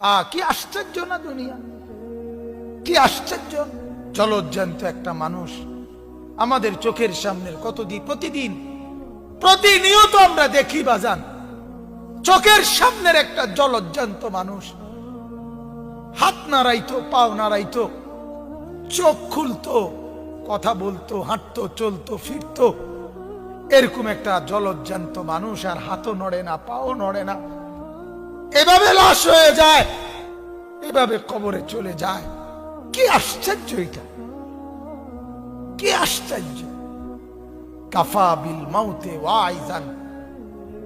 আ, কি আশ্চর্য না দুনিয়া? কি আশ্চর্য? জলজ্জান্ত একটা মানুষ আমাদের চোখের সামনের কতদিন প্রতিদিন, প্রতিনিয়ত আমরা দেখি বাজান, চোখের সামনের একটা জলজ্জান্ত মানুষ, হাত নাড়াইতো, পাও নাড়াইতো, চোখ খুলতো, কথা বলতো, হাঁটতো, চলতো, ফিরতো, এরকম একটা জলজ্জান্ত মানুষ, আর হাতও নড়ে না, পাও নড়ে না। এভাবে লাশ হয়ে যায়, এভাবে কবরে চলে যায়। কি আশ্চর্য এটা। কি আশ্চর্য। কাফা বিল মাউতে ওয়াইজান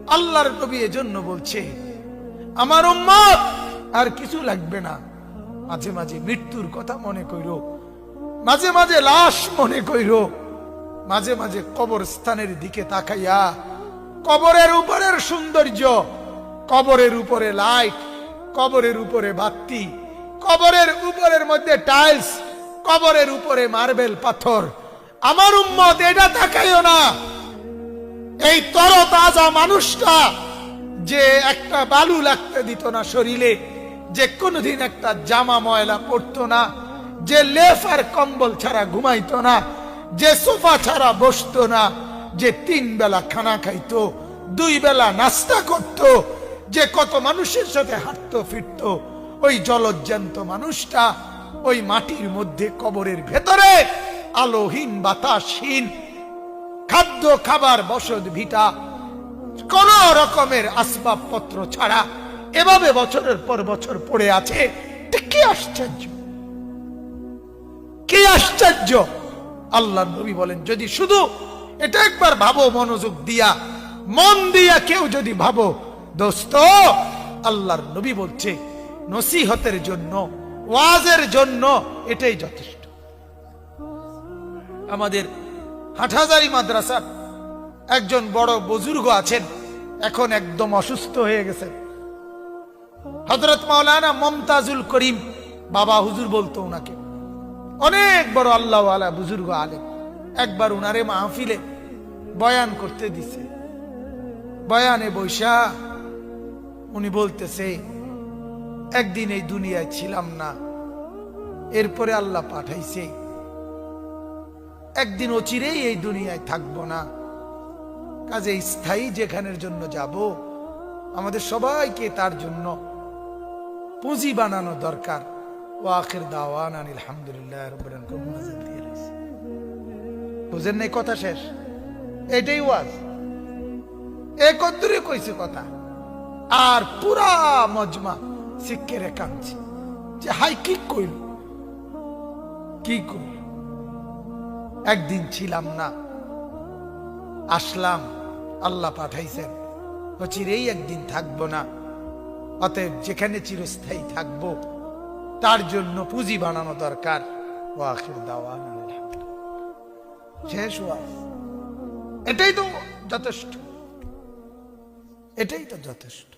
আল্লাহর নবী এজন্য বলছে, আমার উম্মত, আর কিছু লাগবে না। মাঝে মাঝে মৃত্যুর কথা মনে কইরো। মাঝে মাঝে লাশ মনে কইরো। মাঝে মাঝে কবরস্থানের দিকে তাকাইয়া কবরের উপরের সৌন্দর্য কবরের উপরে লাইট, কবরের উপরে বাতি, কবরের উপরের মধ্যে টাইলস, কবরের উপরে মার্বেল পাথর। আমার উম্মত, এটা তাকাইও না। এই তর তাজা মানুষটা যে একটা বালু লাগতে দিত না শরীরে, যে কোনোদিন একটা জামা ময়লা পড়তো না, যে লেফ আর কম্বল ছাড়া ঘুমাইতো না, যে সোফা ছাড়া বসতো না, যে তিন বেলা খানা খাইতো, দুই বেলা নাস্তা করত যে কত মানুষের সাথে হাঁটতো, ফিরতো, ওই জলজ্জান্ত মানুষটা ওই মাটির মধ্যে কবরের ভেতরে আলোহীন, বাতাসহীন, খাদ্য খাবার, বসত ভিটা, কোন রকমের আসবাবপত্র ছাড়া এভাবে বছরের পর বছর পড়ে আছে। কি আশ্চর্য? কি আশ্চর্য? আল্লাহ নবী বলেন, যদি শুধু এটা একবার ভাবো, মনোযোগ দিয়া, মন দিয়া কেউ যদি ভাবো দোস্ত, আল্লাহর নবী বলছে, নসিহতের জন্য, ওয়াজের জন্য এটাই যথেষ্ট। আমাদের হাটহাজারি মাদ্রাসার একজন বড় বুজুর্গ আছেন, এখন একদম অসুস্থ হয়ে গেছেন। হজরত মাওলানা মমতাজুল করিম, বাবা হুজুর বলতো ওনাকে অনেক বড় আল্লাহ আলা বুজুর্গ আলেম, একবার উনারে মাহফিলে বয়ান করতে দিছে। বয়ানে বৈশা উনি বলতেছে, একদিন এই দুনিয়ায় ছিলাম না, এরপরে আল্লাহ পাঠাইছে। একদিন অচিরেই এই দুনিয়ায় থাকব না। কাজে স্থায়ী যেখানের জন্য যাব, আমাদের সবাইকে তার জন্য পুঁজি বানানো দরকার। ও আখের দাওয়ান আলহামদুলিল্লাহ। বুঝেন নাই কথা শেষ? এটাই ওয়াজ। একত্রে কইছে কথা। আর পুরা মজমা শিক্ষের কাঁদছে যে হাই কি কইল? কি কইল? একদিন ছিলাম না, আসলাম, আল্লাহ পাঠাইছেন চিরেই একদিন থাকব না, অতএব যেখানে চিরস্থায়ী থাকব, তার জন্য পুঁজি বানানো দরকার। শেষ এটাই তো যথেষ্ট। এটাই তো যথেষ্ট।